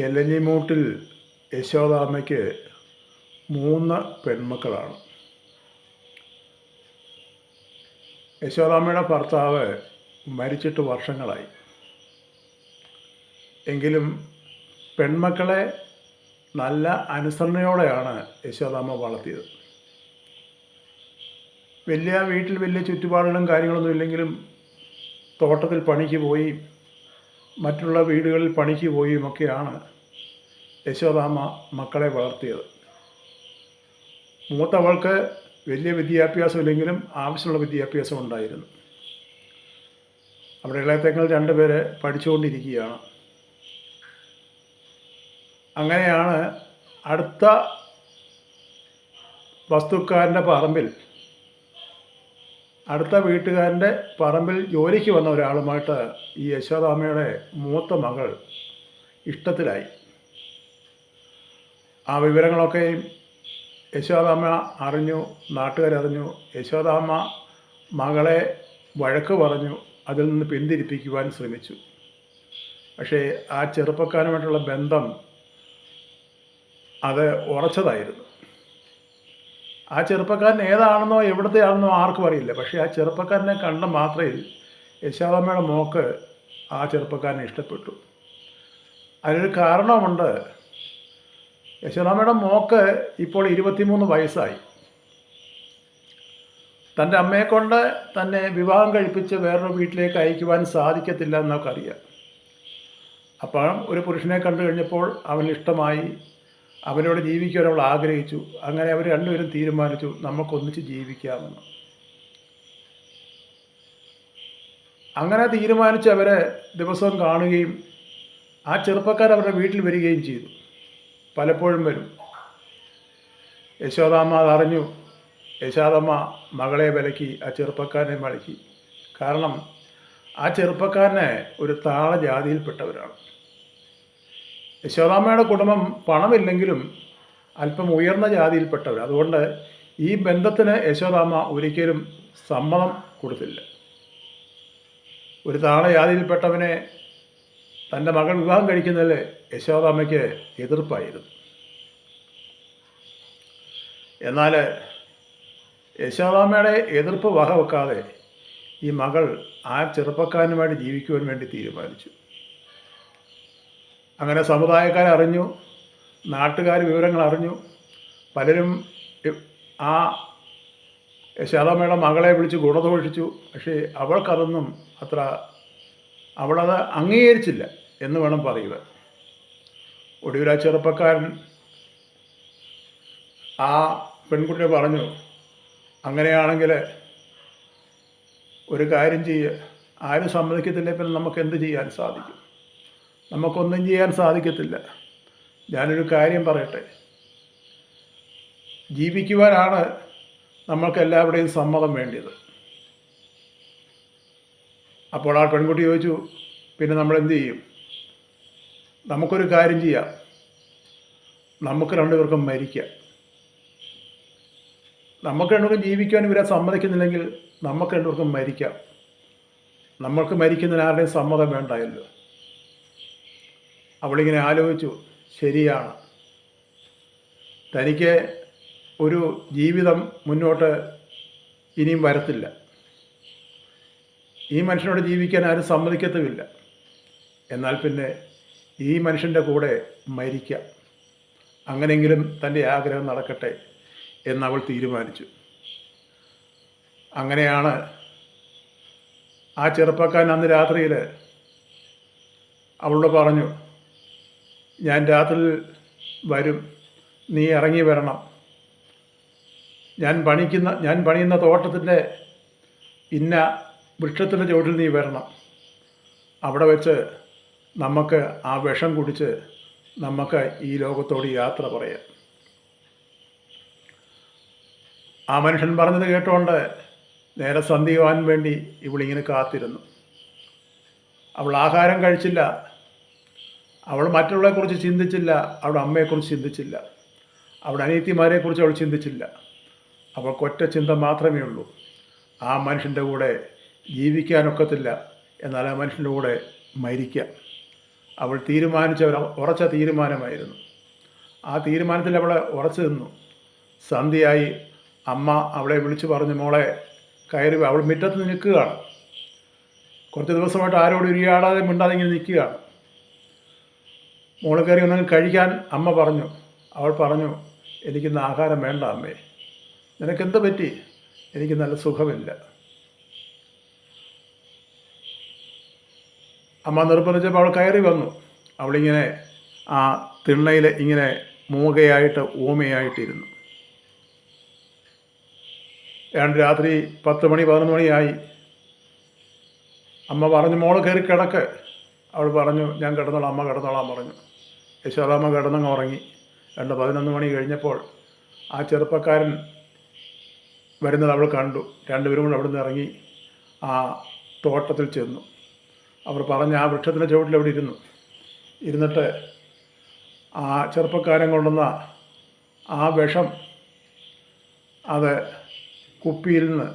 എലഞ്ഞിമൂട്ടിൽ യശോദാമ്മയ്ക്ക് മൂന്ന് പെൺമക്കളാണ്. യശോദാമ്മയുടെ ഭർത്താവ് മരിച്ചിട്ട് വർഷങ്ങളായി. എങ്കിലും പെൺമക്കളെ നല്ല അനുസരണയോടെയാണ് യശോദാമ്മ വളർത്തിയത്. വലിയ വീട്ടിൽ വലിയ ചുറ്റുപാടുകളും കാര്യങ്ങളൊന്നും ഇല്ലെങ്കിലും തോട്ടത്തിൽ പണിക്ക് പോയി മറ്റുള്ള വീടുകളിൽ പണിക്ക് പോയുമൊക്കെയാണ് യശോദാമ്മ മക്കളെ വളർത്തിയത്. മൂത്തവൾക്ക് വലിയ വിദ്യാഭ്യാസം ഇല്ലെങ്കിലും ആവശ്യമുള്ള വിദ്യാഭ്യാസം ഉണ്ടായിരുന്നു. അവിടെ ഇളയത്തേക്കൾ രണ്ടുപേരെ പഠിച്ചുകൊണ്ടിരിക്കുകയാണ്. അങ്ങനെയാണ് അടുത്ത വസ്തുക്കാരന്റെ പറമ്പിൽ അടുത്ത വീട്ടുകാരന്റെ പറമ്പിൽ ജോലിക്ക് വന്ന ഒരാളുമായിട്ട് ഈ യശോദാമ്മയുടെ മൂത്ത മകൾ ഇഷ്ടത്തിലായി. ആ വിവരങ്ങളൊക്കെ യശോദാമ്മ അറിഞ്ഞു നാട്ടുകാരറിഞ്ഞു യശോദാമ്മ മകളെ വഴക്ക് പറഞ്ഞു അതിൽ നിന്ന് പിന്തിരിപ്പിക്കുവാൻ ശ്രമിച്ചു. പക്ഷേ ആ ചെറുപ്പക്കാരുമായിട്ടുള്ള ബന്ധം അത് ഉറച്ചതായിരുന്നു. ആ ചെറുപ്പക്കാരൻ ഏതാണെന്നോ എവിടുത്തെ ആണെന്നോ ആർക്കും അറിയില്ല. പക്ഷേ ആ ചെറുപ്പക്കാരനെ കണ്ട മാത്രയിൽ യശോദമ്മയുടെ മോക്ക് ആ ചെറുപ്പക്കാരനെ ഇഷ്ടപ്പെട്ടു. അതിനൊരു കാരണമുണ്ട്. യശോദാമ്മയുടെ മോക്ക് ഇപ്പോൾ ഇരുപത്തിമൂന്ന് വയസ്സായി. തന്റെ അമ്മയെ കൊണ്ട് തന്നെ വിവാഹം കഴിപ്പിച്ച് വേറൊരു വീട്ടിലേക്ക് അയക്കുവാൻ സാധിക്കത്തില്ല എന്നൊക്കെ അറിയാം. അപ്പോൾ ഒരു പുരുഷനെ കണ്ടു കഴിഞ്ഞപ്പോൾ അവന് ഇഷ്ടമായി അവനോട് ജീവിക്കാൻ അവൾ ആഗ്രഹിച്ചു. അങ്ങനെ അവർ രണ്ടുപേരും തീരുമാനിച്ചു നമുക്കൊന്നിച്ച് ജീവിക്കാമെന്ന്. അങ്ങനെ തീരുമാനിച്ച് അവരെ ദിവസവും കാണുകയും ആ ചെറുപ്പക്കാർ അവരുടെ വീട്ടിൽ വരികയും ചെയ്തു. പലപ്പോഴും വരും. യശോദാമ്മ അതറിഞ്ഞു യശോദമ്മ മകളെ വിലക്കി ആ ചെറുപ്പക്കാരനെ മടക്കി. കാരണം ആ ചെറുപ്പക്കാരനെ ഒരു താള ജാതിയിൽപ്പെട്ടവരാണ് യശോദാമ്മയുടെ കുടുംബം പണമില്ലെങ്കിലും അല്പം ഉയർന്ന ജാതിയിൽപ്പെട്ടവർ അതുകൊണ്ട് ഈ ബന്ധത്തിന് യശോദാമ്മ ഒരിക്കലും സമ്മതം കൊടുത്തില്ല. ഒരു താണ ജാതിയിൽപ്പെട്ടവനെ തന്റെ മകൾ വിവാഹം കഴിക്കുന്നതിൽ യശോദാമ്മയ്ക്ക് എതിർപ്പായിരുന്നു. എന്നാൽ യശോദാമ്മയുടെ എതിർപ്പ് വക വെക്കാതെ ഈ മകൾ ആ ചെറുപ്പക്കാരനുമായിട്ട് ജീവിക്കുവാൻ വേണ്ടി തീരുമാനിച്ചു. അങ്ങനെ സമുദായക്കാർ അറിഞ്ഞു നാട്ടുകാർ വിവരങ്ങൾ അറിഞ്ഞു. പലരും ആ യശോദാമ്മയുടെ മകളെ വിളിച്ച് ഗുണദോഷിച്ചു. പക്ഷേ അവൾക്കതൊന്നും അത്ര അവളത് അംഗീകരിച്ചില്ല എന്ന് വേണം പറയുക ഒടുവിൽ ആ ചെറുപ്പക്കാരൻ ആ പെൺകുട്ടിയെ പറഞ്ഞു അങ്ങനെയാണെങ്കിൽ ഒരു കാര്യം ചെയ്യുക ആരും സമ്മതിക്കത്തില്ല പിന്നെ നമുക്ക് എന്ത് ചെയ്യാൻ സാധിക്കും? നമുക്കൊന്നും ചെയ്യാൻ സാധിക്കത്തില്ല. ഞാനൊരു കാര്യം പറയട്ടെ. ജീവിക്കുവാനാണ് നമ്മൾക്ക് എല്ലാവരുടെയും സമ്മതം വേണ്ടിയത്. അപ്പോൾ ആ പെൺകുട്ടി ചോദിച്ചു പിന്നെ നമ്മൾ എന്ത് ചെയ്യും? നമുക്കൊരു കാര്യം ചെയ്യാം. നമുക്ക് രണ്ടുപേർക്കും മരിക്കാം. നമുക്ക് രണ്ടുപേർക്കും ജീവിക്കാൻ ഇവരെ സമ്മതിക്കുന്നില്ലെങ്കിൽ നമുക്ക് രണ്ടുപേർക്കും മരിക്കാം. നമ്മൾക്ക് മരിക്കുന്നതിന് ആരുടെയും സമ്മതം വേണ്ടായല്ലോ അവളിങ്ങനെ ആലോചിച്ചു ശരിയാണ്. തനിക്ക് ഒരു ജീവിതം മുന്നോട്ട് ഇനിയും വരത്തില്ല. ഈ മനുഷ്യനോട് ജീവിക്കാൻ ആരും സമ്മതിക്കത്തുമില്ല. എന്നാൽ പിന്നെ ഈ മനുഷ്യന്റെ കൂടെ മരിക്കാം. അങ്ങനെയെങ്കിലും തന്റെ ആഗ്രഹം നടക്കട്ടെ എന്നവൾ തീരുമാനിച്ചു. അങ്ങനെയാണ് ആ ചെറുപ്പക്കാരൻ അന്ന് രാത്രിയിൽ അവളോട് പറഞ്ഞു ഞാൻ രാത്രി വരും. നീ ഇറങ്ങി വരണം. ഞാൻ പണിക്കുന്ന ഞാൻ പണിയുന്ന തോട്ടത്തിന്റെ ഇന്ന വൃക്ഷത്തിന്റെ ചുവട്ടിൽ നീ വരണം. അവിടെ വെച്ച് നമുക്ക് ആ വിഷം കുടിച്ച് നമുക്ക് ഈ ലോകത്തോട് യാത്ര പറയാം. ആ മനുഷ്യൻ പറഞ്ഞത് കേട്ടോണ്ട് നേരെ സന്ധിയുവാൻ വേണ്ടി ഇവളിങ്ങനെ കാത്തിരുന്നു. അവൾ ആഹാരം കഴിച്ചില്ല. അവൾ മറ്റുള്ളവരെക്കുറിച്ച് ചിന്തിച്ചില്ല അവളുടെ അമ്മയെക്കുറിച്ച് ചിന്തിച്ചില്ല അവളുടെ അനിയത്തിമാരെക്കുറിച്ച് അവൾ ചിന്തിച്ചില്ല. അവൾക്ക് ഒറ്റ ചിന്ത മാത്രമേ ഉള്ളൂ. ആ മനുഷ്യന്റെ കൂടെ ജീവിക്കാനൊക്കത്തില്ല എന്നാൽ ആ മനുഷ്യന്റെ കൂടെ മരിക്കാം. അവൾ തീരുമാനിച്ച ഒരു ഉറച്ച തീരുമാനമായിരുന്നു. ആ തീരുമാനത്തിൽ അവൾ ഉറച്ചു നിന്നു. സന്ധ്യയായി അമ്മ അവളെ വിളിച്ചു പറഞ്ഞു മോളെ കയറി അവൾ മുറ്റത്ത് നിൽക്കുകയാണ്. കുറച്ച് ദിവസമായിട്ട് ആരോടും ഇരിയാടാതെ മിണ്ടാതെ ഇങ്ങനെ നിൽക്കുകയാണ്. മോൾ കയറി ഒന്നും കഴിക്കാൻ അമ്മ പറഞ്ഞു. അവൾ പറഞ്ഞു എനിക്കിന്ന് ആഹാരം വേണ്ട അമ്മേ. നിനക്കെന്ത് പറ്റി? എനിക്ക് നല്ല സുഖമില്ല. അമ്മ നിർബന്ധിച്ചപ്പോൾ അവൾ കയറി വന്നു. അവളിങ്ങനെ ആ തിണ്ണയിൽ ഇങ്ങനെ മൂകയായിട്ട് ഊമയായിട്ടിരുന്നു. ഏതാണ്ട് രാത്രി പത്ത് മണി പതിനൊന്ന് മണിയായി. അമ്മ പറഞ്ഞു മോൾ കയറി കിടക്ക്. അവൾ പറഞ്ഞു ഞാൻ കിടന്നോളാം അമ്മ കിടന്നോളാം പറഞ്ഞു. യശോദാമ്മ കിടന്നങ്ങ് ഉറങ്ങി. രണ്ട് പതിനൊന്ന് മണി കഴിഞ്ഞപ്പോൾ ആ ചെറുപ്പക്കാരൻ വരുന്നത് അവൾ കണ്ടു. രണ്ടുപേരും കൂടെ അവിടുന്ന് ഇറങ്ങി ആ തോട്ടത്തിൽ ചെന്നു. അവർ പറഞ്ഞ ആ വൃക്ഷത്തിന്റെ ചുവട്ടിൽ അവിടെ ഇരുന്നു. ഇരുന്നിട്ട് ആ ചെറുപ്പക്കാരൻ കൊണ്ടുവന്ന ആ വിഷം അത് കുപ്പിയിൽ നിന്ന്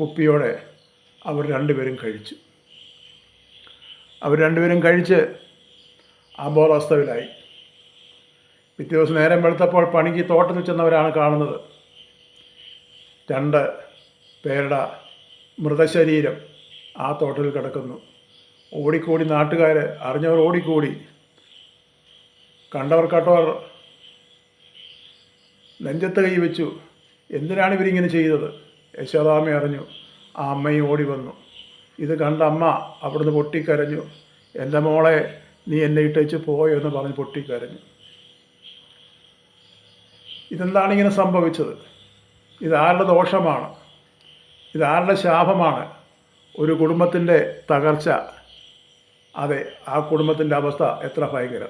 കുപ്പിയോടെ അവർ രണ്ടുപേരും കഴിച്ചു. അവർ രണ്ടുപേരും കഴിച്ച് അബോധാവസ്ഥയിലായി. പിറ്റേ ദിവസം നേരം വെളുത്തപ്പോൾ പണിക്ക് തോട്ടത്തിൽ ചെന്നവരാണ് കാണുന്നത്. രണ്ട് പേരുടെ മൃതശരീരം ആ തോട്ടത്തിൽ കിടക്കുന്നു. ഓടിക്കൂടി നാട്ടുകാർ അറിഞ്ഞവർ ഓടിക്കൂടി. കണ്ടവർ കട്ടവർ നെഞ്ചത്ത് കൈ വെച്ചു. എന്തിനാണ് ഇവരിങ്ങനെ ചെയ്തത്? യശോദാമ്മ അറിഞ്ഞു. ആ അമ്മയും ഓടി വന്നു. ഇത് കണ്ട അമ്മ അവിടുന്ന് പൊട്ടിക്കരഞ്ഞു. എന്റെ മോളെ നീ എന്നെ ഇട്ടേച്ച് പോയോ എന്ന് പറഞ്ഞ് പൊട്ടിക്കരഞ്ഞു. ഇതെന്താണ് ഇങ്ങനെ സംഭവിച്ചത്? ഇതാരുടെ ദോഷമാണ്? ഇതാരുടെ ശാപമാണ്? ഒരു കുടുംബത്തിന്റെ തകർച്ച. അതെ ആ കുടുംബത്തിന്റെ അവസ്ഥ എത്ര ഭയങ്കരം.